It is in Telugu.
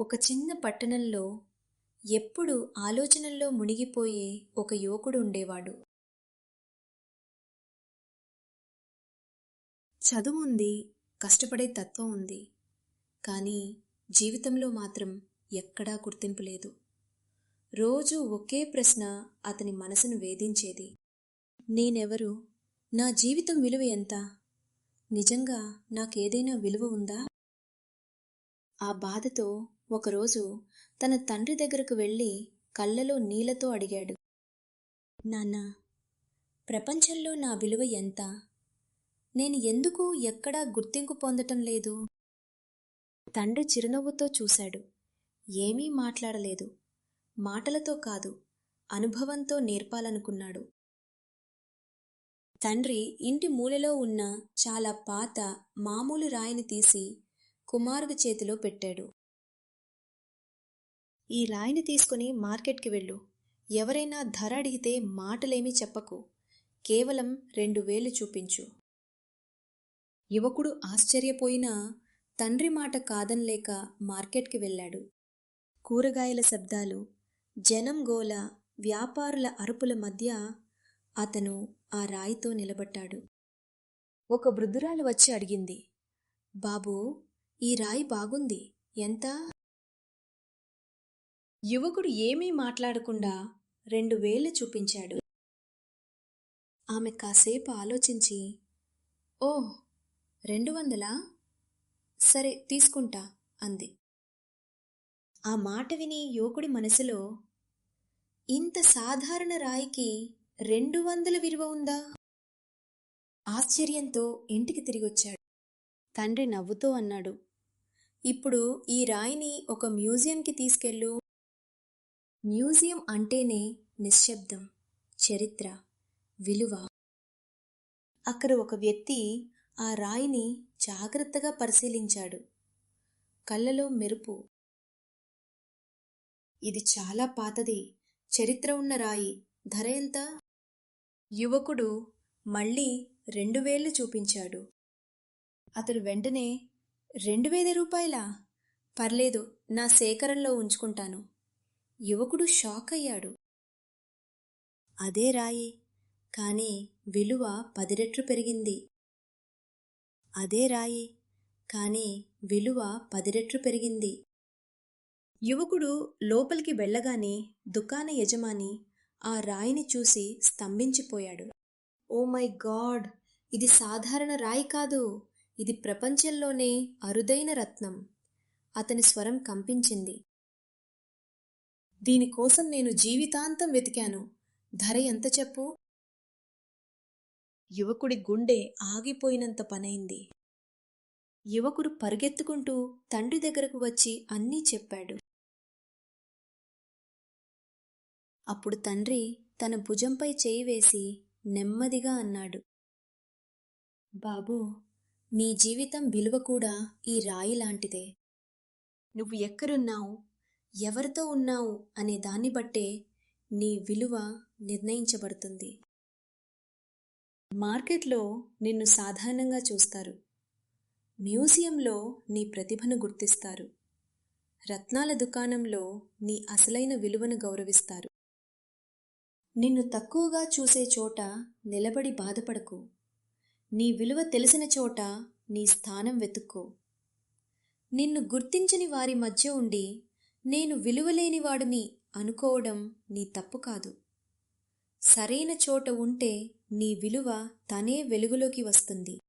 ఒక చిన్న పట్టణంలో ఎప్పుడు ఆలోచనల్లో మునిగిపోయే ఒక యువకుడు ఉండేవాడు. చదువుంది కష్టపడే తత్వం ఉంది కానీ జీవితంలో మాత్రం ఎక్కడా గుర్తింపు లేదు. రోజు ఒకే ప్రశ్న అతని మనసును వేధించేది. నేనెవరు? నా జీవితం విలువ ఎంత? నిజంగా నాకేదైనా విలువ ఉందా? ఆ బాధతో ఒకరోజు తన తండ్రి దగ్గరకు వెళ్ళి కళ్ళలో నీళ్ళతో అడిగాడు నాన్న ప్రపంచంలో నా విలువ ఎంత? నేను ఎందుకు ఎక్కడా గుర్తింపు పొందటం లేదు? తండ్రి చిరునవ్వుతో చూశాడు ఏమీ మాట్లాడలేదు. మాటలతో కాదు అనుభవంతో నేర్పాలనుకున్నాడు. తండ్రి ఇంటి మూలలో ఉన్న చాలా పాత మామూలు రాయిని తీసి కుమారుడి చేతిలో పెట్టాడు. ఈ రాయిని తీసుకుని మార్కెట్కి వెళ్ళు. ఎవరైనా ధర అడిగితే మాటలేమీ చెప్పకు. కేవలం రెండు వేలు చూపించు. యువకుడు ఆశ్చర్యపోయినా తండ్రి మాట కాదనలేక మార్కెట్కి వెళ్ళాడు. కూరగాయల శబ్దాలు జనం గోల వ్యాపారుల అరుపుల మధ్య అతను ఆ రాయితో నిలబడ్డాడు. ఒక వృద్ధురాలు వచ్చి అడిగింది బాబూ ఈ రాయి బాగుంది. ఎంత? యువకుడు ఏమీ మాట్లాడకుండా రెండు వేలు చూపించాడు. ఆమె కాసేపు ఆలోచించి ఓ రెండు వందలా? సరే తీసుకుంటా అంది. ఆ మాట విని యువకుడి మనసులో ఇంత సాధారణ రాయికి రెండు వందల విలువ ఉందా? ఆశ్చర్యంతో ఇంటికి తిరిగొచ్చాడు తండ్రి నవ్వుతూ అన్నాడు ఇప్పుడు ఈ రాయిని ఒక మ్యూజియంకి తీసుకెళ్ళు మ్యూజియం అంటేనే నిశ్శబ్దం చరిత్ర విలువ. అక్కడ ఒక వ్యక్తి ఆ రాయిని జాగ్రత్తగా పరిశీలించాడు. కళ్ళలో మెరుపు. ఇది చాలా పాతది. చరిత్ర ఉన్న రాయి. ధర ఎంత? యువకుడు మళ్ళీ రెండు వేలు చూపించాడు. అతడు వెంటనే రెండు వేల రూపాయలా? పర్లేదు నా సేకరణలో ఉంచుకుంటాను. యువకుడు షాక్ అయ్యాడు అదే రాయి కానీ విలువ పది రెట్లు పెరిగింది. అదే రాయి కానీ విలువ పది రెట్లు పెరిగింది. యువకుడు లోపలికి వెళ్ళగానే దుకాణ యజమాని ఆ రాయిని చూసి స్తంభించిపోయాడు. Oh my God! ఇది సాధారణ రాయి కాదు. ఇది ప్రపంచంలోనే అరుదైన రత్నం. అతని స్వరం కంపించింది. దీనికోసం నేను జీవితాంతం వెతికాను. ధర ఎంత చెప్పు? యువకుడి గుండె ఆగిపోయినంత పనైంది. యువకుడు పరిగెత్తుకుంటూ తండ్రి దగ్గరకు వచ్చి అన్నీ చెప్పాడు. అప్పుడు తండ్రి తన భుజంపై చేయి వేసి నెమ్మదిగా అన్నాడు. బాబూ నీ జీవితం విలువ కూడా ఈ రాయి లాంటిదే. నువ్వు ఎక్కడున్నావు? ఎవరితో ఉన్నావు అనే దాన్ని బట్టే నీ విలువ నిర్ణయించబడుతుంది. మార్కెట్లో నిన్ను సాధారణంగా చూస్తారు. మ్యూజియంలో నీ ప్రతిభను గుర్తిస్తారు. రత్నాల దుకాణంలో నీ అసలైన విలువను గౌరవిస్తారు. నిన్ను తక్కువగా చూసే చోట నిలబడి బాధపడకు. నీ విలువ తెలిసిన చోట నీ స్థానం వెతుక్కో. నిన్ను గుర్తించని వారి మధ్య ఉండి నేను విలువలేనివాడిని అనుకోవడం నీ తప్పు కాదు. సరైన చోట ఉంటే నీ విలువ తనే వెలుగులోకి వస్తుంది.